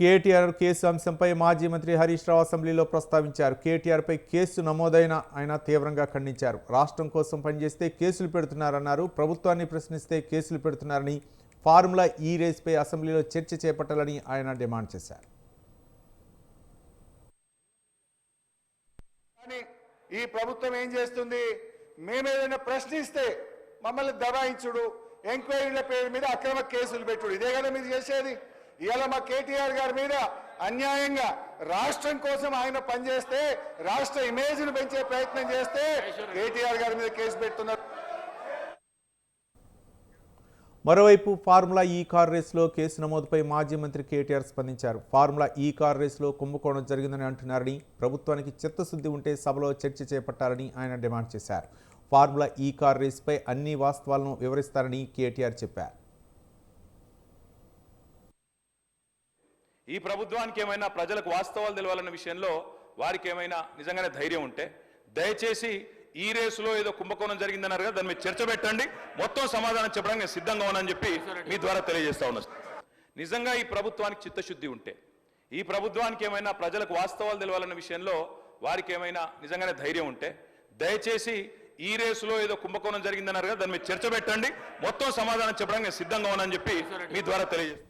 KTR case అంశంపై మాజీ మంత్రి హరీష్ రావు అసెంబ్లీలో ప్రస్తావించారు. కేటీఆర్పై కేసు నమోదైన ఆయన తీవ్రంగా ఖండించారు. రాష్ట్రం కోసం పనిచేస్తే కేసులు పెడుతున్నారన్నారు. ప్రభుత్వాన్ని ప్రశ్నిస్తే కేసులు పెడుతున్నారని ఫార్ములా ఈ రేస్పై అసెంబ్లీలో చర్చ చేపట్టాలని ఆయన డిమాండ్ చేశారు. కానీ ఈ ప్రభుత్వం ఏం చేస్తుంది? మేమేదైనా ప్రశ్నిస్తే మమ్మల్ని దబాయించుడు ఎంక్వైరీల పేరు మీద అక్రమ కేసులు పెట్టుడు. ఇదే కదా మీరు చేసేది? ఇవాళ మా కేటీఆర్ గారి మీద అన్యాయంగా రాష్ట్రం కోసం ఆయన పనిచేస్తే రాష్ట్ర ఇమేజ్ను పెంచే ప్రయత్నం చేస్తే కేటీఆర్ గారి మీద కేసు పెడుతున్నారు. మరోవైపు ఫార్ములా ఈ కార్ రేసులో కేసు నమోదుపై మాజీ మంత్రి కేటీఆర్ స్పందించారు. ఫార్ములా ఈ కార్ రేసులో కుంభకోణం జరిగిందని అంటున్నారని ప్రభుత్వానికి చిత్తశుద్ధి ఉంటే సభలో చర్చ చేపట్టాలని ఆయన డిమాండ్ చేశారు. ఫార్ములా ఈ కార్ రేసుపై అన్ని వాస్తవాలను వివరిస్తారని కేటీఆర్ చెప్పారు. ఈ ప్రభుత్వానికి ఏమైనా ప్రజలకు వాస్తవాలు తెలవాలన్న విషయంలో వారికి ఏమైనా నిజంగానే ధైర్యం ఉంటే దయచేసి ఈ రేసులో ఏదో కుంభకోణం జరిగిందన్నారు కదా దాని మీద చర్చ పెట్టండి. మొత్తం సమాధానం చెప్పడానికి నేను సిద్ధంగా ఉన్నానని చెప్పి మీ ద్వారా తెలియజేస్తా ఉన్నా. నిజంగా ఈ ప్రభుత్వానికి చిత్తశుద్ధి ఉంటే ఈ ప్రభుత్వానికి ఏమైనా ప్రజలకు వాస్తవాలు తెలవాలన్న విషయంలో వారికి ఏమైనా నిజంగానే ధైర్యం ఉంటే దయచేసి ఈ రేసులో ఏదో కుంభకోణం జరిగిందన్నారు కదా దాని మీద చర్చ పెట్టండి. మొత్తం సమాధానం చెప్పడానికి నేను సిద్ధంగా ఉన్నానని చెప్పి మీ ద్వారా తెలియజేస్తాను